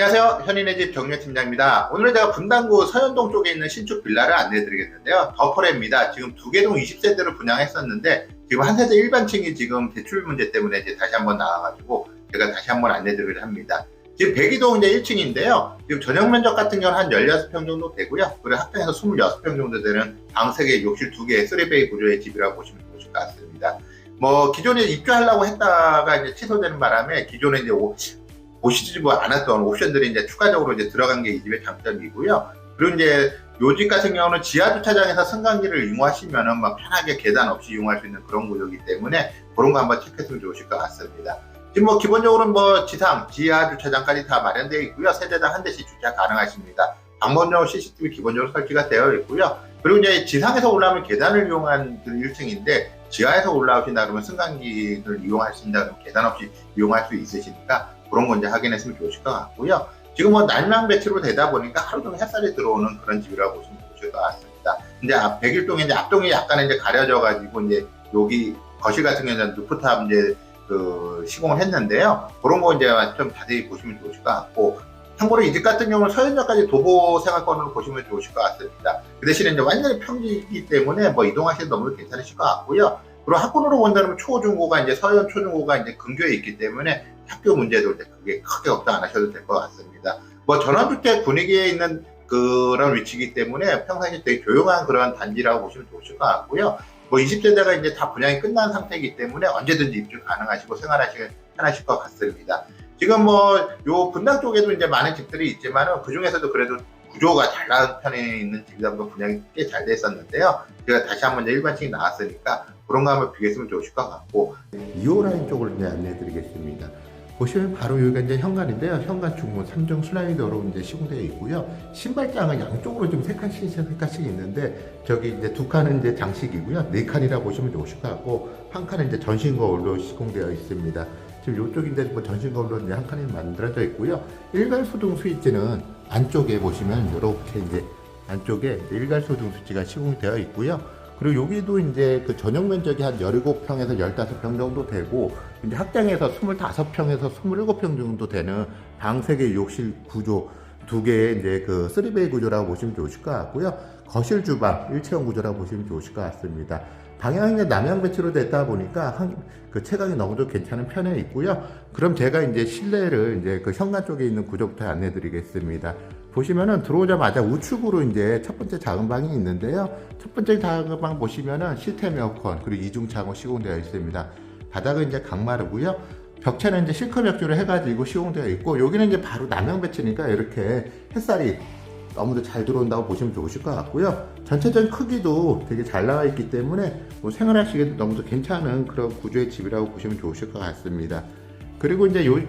안녕하세요. 현인의 집 정유팀장입니다. 오늘은 제가 분당구 서현동 쪽에 있는 신축 빌라를 안내해 드리겠는데요. 더퍼레입니다. 지금 두 개동 20세대를 분양했었는데 지금 한 세대 일반층이 지금 대출 문제 때문에 이제 다시 한번 나와가지고 제가 다시 한번 안내해 드리려 합니다. 지금 백이동 이제 1층인데요. 지금 전용 면적 같은 경우는 한 16평 정도 되고요. 그리고 합평에서 26평 정도 되는 방 3개, 욕실 2개, 3베이 구조의 집이라고 보시면 좋으실 것 같습니다. 뭐 기존에 입주하려고 했다가 이제 취소되는 바람에 기존에 이제 오- 보시지 뭐 않았던 옵션들이 이제 추가적으로 이제 들어간 게 이 집의 장점이고요. 그리고 이제 요집 같은 경우는 지하 주차장에서 승강기를 이용하시면은 막 편하게 계단 없이 이용할 수 있는 그런 구조이기 때문에 그런 거 한번 체크했으면 좋으실 것 같습니다. 지금 뭐 기본적으로는 뭐 지상, 지하 주차장까지 다 마련되어 있고요. 세대당 한 대씩 주차 가능하십니다. 방문용 CCTV 기본적으로 설치가 되어 있고요. 그리고 이제 지상에서 올라오면 계단을 이용한 그 1층인데 지하에서 올라오신다 그러면 승강기를 이용하신다 그러면 계단 없이 이용할 수 있으시니까 그런 거 이제 확인했으면 좋으실 것 같고요. 지금 뭐 난방 배치로 되다 보니까 하루 종일 햇살이 들어오는 그런 집이라고 보시면 좋으실 것 같습니다. 근데 앞, 백일동에 이제 앞동이 약간 이제 가려져 가지고 이제 여기 거실 같은 경우는 루프탑 이제 그 시공을 했는데요. 그런 거 이제 좀 자세히 보시면 좋으실 것 같고 참고로 이집 같은 경우는 서현역까지 도보 생활권으로 보시면 좋으실 것 같습니다. 그 대신에 이제 완전히 평지이기 때문에 뭐 이동하시는 너무 괜찮으실 것 같고요. 그리고 학군으로 본다면 초중고가 이제 서현 초중고가 이제 근교에 있기 때문에 학교 문제도 이제 그게 크게 걱정 안 하셔도 될 것 같습니다. 뭐 전원주택 분위기에 있는 그런 위치이기 때문에 평상시 되게 조용한 그런 단지라고 보시면 좋으실 것 같고요. 뭐 20세대가 이제 다 분양이 끝난 상태이기 때문에 언제든지 입주 가능하시고 생활하시기 편하실 것 같습니다. 지금 뭐 요 분당 쪽에도 이제 많은 집들이 있지만은 그 중에서도 그래도 구조가 잘 나은 편에 있는 보니까 분양이 꽤 잘 됐었는데요. 제가 다시 한번 일반층이 나왔으니까 그런 거 한번 비교했으면 좋으실 것 같고 2호 라인 쪽을 이제 안내해 드리겠습니다. 보시면 바로 여기가 이제 현관인데요. 현관 중문 3종 슬라이더로 이제 시공되어 있고요. 신발장은 양쪽으로 좀 세 칸씩 세 칸씩 있는데 저기 이제 두 칸은 이제 장식이고요. 네 칸이라 보시면 좋으실 것 같고 한 칸은 이제 전신 거울로 시공되어 있습니다. 지금 이쪽인데 뭐 전신 거울로 이제 한 칸이 만들어져 있고요. 일괄 소등 스위치는 안쪽에 보시면 이렇게 이제 안쪽에 일괄 소등 스위치가 시공되어 있고요. 그리고 여기도 이제 그 전용 면적이 한 17평에서 15평 정도 되고 이제 확장해서 25평에서 27평 정도 되는 방 3개 욕실 구조 두 개의 이제 그 3베이 구조라고 보시면 좋으실 것 같고요. 거실 주방 일체형 구조라고 보시면 좋으실 것 같습니다. 방향이 남향 배치로 됐다 보니까 한, 그 체감이 너무도 괜찮은 편에 있고요. 그럼 제가 이제 실내를 이제 그 현관 쪽에 있는 구조부터 안내 드리겠습니다. 보시면은 들어오자마자 우측으로 이제 첫 번째 작은 방이 있는데요. 첫 번째 작은 방 보시면은 시스템 에어컨 그리고 이중 창호 시공되어 있습니다. 바닥은 이제 강마루고요. 벽체는 이제 실크 벽지로 해가지고 시공되어 있고 여기는 이제 바로 남향 배치니까 이렇게 햇살이 너무도 잘 들어온다고 보시면 좋으실 것 같고요. 전체적인 크기도 되게 잘 나와 있기 때문에 뭐 생활하시기에도 너무도 괜찮은 그런 구조의 집이라고 보시면 좋으실 것 같습니다. 그리고 이제 요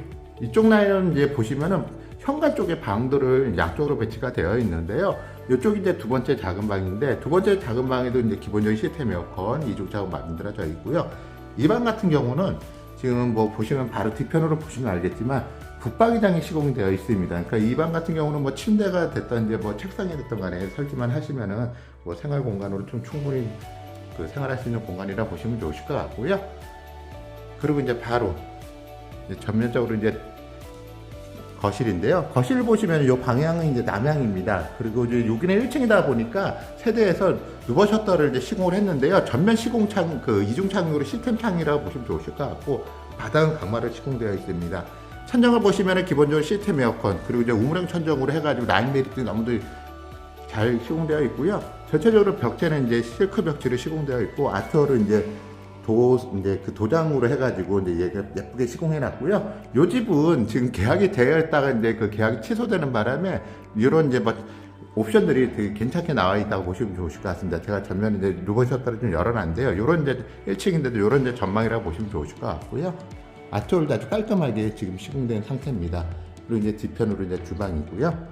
이쪽 라인은 이제 보시면은 현관 쪽에 방들을 양쪽으로 배치가 되어 있는데요. 이쪽이 이제 두 번째 작은 방인데 두 번째 작은 방에도 이제 기본적인 시스템 에어컨 이중차고 만들어져 있고요. 이 방 같은 경우는 지금 뭐 보시면 바로 뒤편으로 보시면 알겠지만 붙박이장이 시공이 되어 있습니다. 그러니까 이 방 같은 경우는 뭐 침대가 됐던 이제 뭐 책상이 됐던 간에 설치만 하시면은 뭐 생활 공간으로 좀 충분히 그 생활할 수 있는 공간이라 보시면 좋으실 것 같고요. 그리고 이제 바로 이제 전면적으로 이제 거실인데요. 거실 보시면 이 방향은 이제 남향입니다. 그리고 이제 여기는 1층이다 보니까 세대에서 루버 셔터를 이제 시공을 했는데요. 전면 시공창 그 이중 창으로 시스템 창이라고 보시면 좋으실 것 같고 바닥은 강마루 시공되어 있습니다. 천정을 보시면은 기본적으로 시스템 에어컨 그리고 이제 우물형 천정으로 해가지고 라인 메리트 너무도 잘 시공되어 있고요. 전체적으로 벽체는 이제 실크 벽지로 시공되어 있고 아트월은 이제 도 이제 그 도장으로 해가지고 이제 예쁘게 시공해놨고요. 요 집은 지금 계약이 되어 있다가 이제 그 계약이 취소되는 바람에 이런 이제 뭐 옵션들이 되게 괜찮게 나와 있다고 보시면 좋으실 것 같습니다. 제가 전면에 이제 루버 셔터를 좀 열어놨는데요. 요런 이제 1층인데도 요런 이제 전망이라고 보시면 좋으실 것 같고요. 아트월도 아주 깔끔하게 지금 시공된 상태입니다. 그리고 이제 뒤편으로 이제 주방이고요.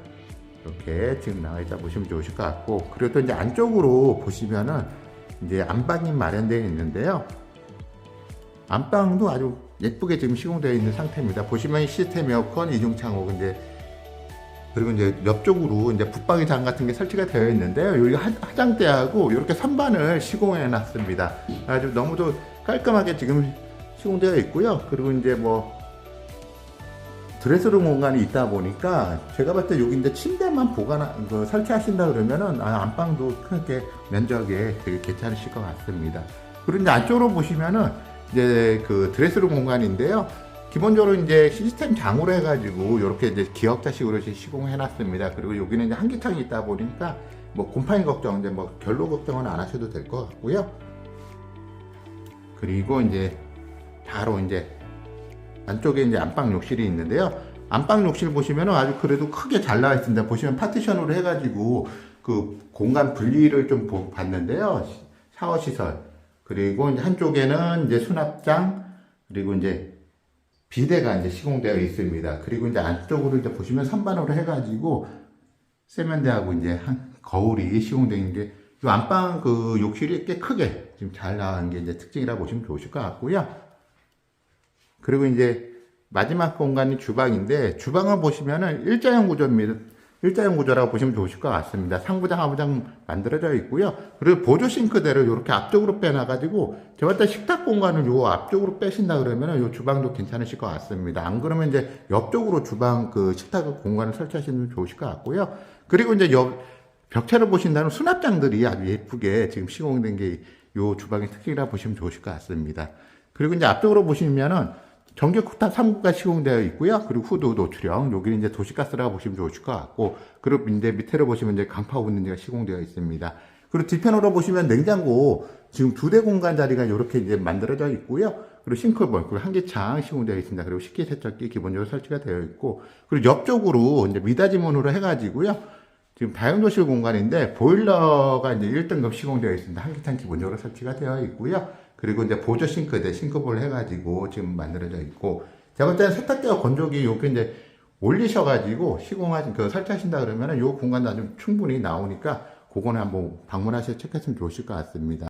이렇게 지금 나와 있다 보시면 좋으실 것 같고 그리고 또 이제 안쪽으로 보시면은 이제 안방이 마련되어 있는데요. 안방도 아주 예쁘게 지금 시공되어 있는 상태입니다. 보시면 시스템 에어컨 이중 창호 이제 그리고 이제 옆쪽으로 이제 붙박이장 같은 게 설치가 되어 있는데요. 여기 화- 화장대하고 이렇게 선반을 시공해 놨습니다. 아주 너무도 깔끔하게 지금 시공되어 있고요. 그리고 이제 뭐 드레스룸 공간이 있다 보니까 제가 봤을 때 여기 이제 침대만 보관 그 설치하신다 그러면은 아, 안방도 크게 면적에 되게 괜찮으실 것 같습니다. 이제 안쪽으로 보시면은 이제 그 드레스룸 공간인데요. 기본적으로 이제 시스템 장으로 해가지고 이렇게 이제 기역자식으로 이제 시공해 놨습니다. 그리고 여기는 이제 한기창이 있다 보니까 뭐 곰팡이 걱정, 이제 뭐 결로 걱정은 안 하셔도 될 것 같고요. 그리고 이제 바로 이제 안쪽에 이제 안방 욕실이 있는데요. 안방 욕실 보시면 아주 그래도 크게 잘 나와 있습니다. 보시면 파티션으로 해가지고 그 공간 분리를 좀 보- 봤는데요. 시- 샤워 시설 그리고 이제 한쪽에는 이제 수납장 그리고 이제 비대가 이제 시공되어 있습니다. 그리고 이제 안쪽으로 이제 보시면 선반으로 해가지고 세면대하고 이제 한 거울이 시공되어 있는데 이 안방 그 욕실이 꽤 크게 지금 잘 나온 게 이제 특징이라고 보시면 좋으실 것 같고요. 그리고 이제 마지막 공간이 주방인데 주방을 보시면은 일자형 구조입니다. 일자형 구조라고 보시면 좋으실 것 같습니다. 상부장, 하부장 만들어져 있고요. 그리고 보조 싱크대를 이렇게 앞쪽으로 빼놔가지고 제가 볼때 식탁 공간을 요 앞쪽으로 빼신다 그러면은 요 주방도 괜찮으실 것 같습니다. 안 그러면 이제 옆쪽으로 주방 그 식탁 공간을 설치하시면 좋으실 것 같고요. 그리고 이제 옆 벽체를 보신다면 수납장들이 아주 예쁘게 지금 시공된 게 요 주방의 특징이라 보시면 좋으실 것 같습니다. 그리고 이제 앞쪽으로 보시면은 전기 쿠타 3구가 시공되어 있고요. 그리고 후드 노출형, 여기는 이제 도시가스라고 보시면 좋으실 것 같고, 그리고 이제 밑에로 보시면 이제 강파 오븐지가 시공되어 있습니다. 그리고 뒤편으로 보시면 냉장고 지금 두 대 공간 자리가 이렇게 이제 만들어져 있고요. 그리고 싱크볼, 그리고 한개창 시공되어 있습니다. 그리고 식기세척기 기본적으로 설치가 되어 있고, 그리고 옆쪽으로 이제 미닫이문으로 해가지고요. 지금 다용도실 공간인데 보일러가 이제 1등급 시공되어 있습니다. 한기탄 기본적으로 설치가 되어 있고요. 그리고 이제 보조 싱크대 싱크볼 해가지고 지금 만들어져 있고 제가 볼 때는 세탁기와 건조기 요게 이제 올리셔가지고 시공하신 그 설치하신다 그러면은 요 공간도 아주 충분히 나오니까 그거는 한번 방문하셔서 체크했으면 좋으실 것 같습니다.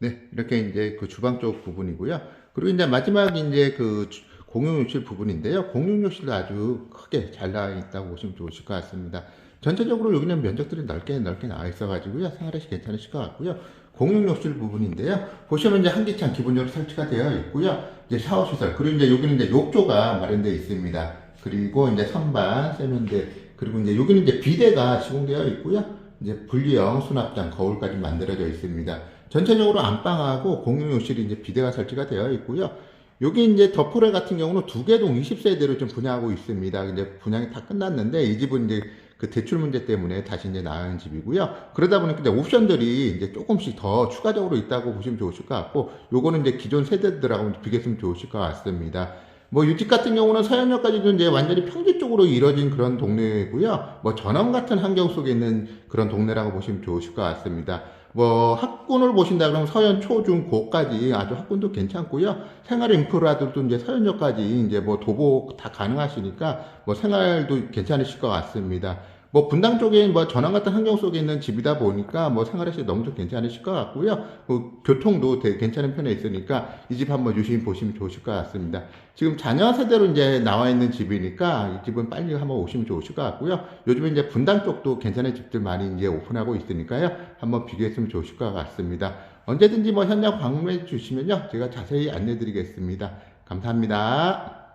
네, 이렇게 이제 그 주방 쪽 부분이고요. 그리고 이제 마지막 이제 그 주- 공용 욕실 부분인데요. 공용 욕실도 아주 크게 잘 나와 있다고 보시면 좋으실 것 같습니다. 전체적으로 여기는 면적들이 넓게 넓게 나와 있어가지고요. 생활하시 괜찮으실 것 같고요. 공용 욕실 부분인데요. 보시면 이제 한기창 기본적으로 설치가 되어 있고요. 이제 샤워 시설 그리고 이제 여기는 이제 욕조가 마련되어 있습니다. 그리고 이제 선반, 세면대 그리고 이제 여기는 이제 비대가 시공되어 있고요. 이제 분리형 수납장 거울까지 만들어져 있습니다. 전체적으로 안방하고 공용 욕실이 이제 비대가 설치가 되어 있고요. 여기 이제 더프레 같은 경우는 두 개동 20세대로 좀 분양하고 있습니다. 근데 분양이 다 끝났는데 이 집은 이제 그 대출 문제 때문에 다시 이제 나은 집이고요. 그러다 보니까 이제 옵션들이 이제 조금씩 더 추가적으로 있다고 보시면 좋으실 것 같고, 요거는 이제 기존 세대들하고 비교했으면 좋으실 것 같습니다. 뭐이집 같은 경우는 서현역까지도 이제 완전히 평지 쪽으로 이뤄진 그런 동네고요. 뭐 전원 같은 환경 속에 있는 그런 동네라고 보시면 좋으실 것 같습니다. 뭐 학군을 보신다 그러면 서현 초, 중, 고까지 아주 학군도 괜찮고요. 생활 인프라들도 이제 서현역까지 이제 뭐 도보 다 가능하시니까 뭐 생활도 괜찮으실 것 같습니다. 뭐 분당 쪽에 뭐 전원 같은 환경 속에 있는 집이다 보니까 뭐 생활하시 너무 좀 괜찮으실 것 같고요. 뭐 교통도 되게 괜찮은 편에 있으니까 이 집 한번 유심히 보시면 좋으실 것 같습니다. 지금 자녀 세대로 이제 나와 있는 집이니까 이 집은 빨리 한번 오시면 좋으실 것 같고요. 요즘에 이제 분당 쪽도 괜찮은 집들 많이 이제 오픈하고 있으니까요. 한번 비교했으면 좋으실 것 같습니다. 언제든지 뭐 현장 방문해 주시면요. 제가 자세히 안내 드리겠습니다. 감사합니다.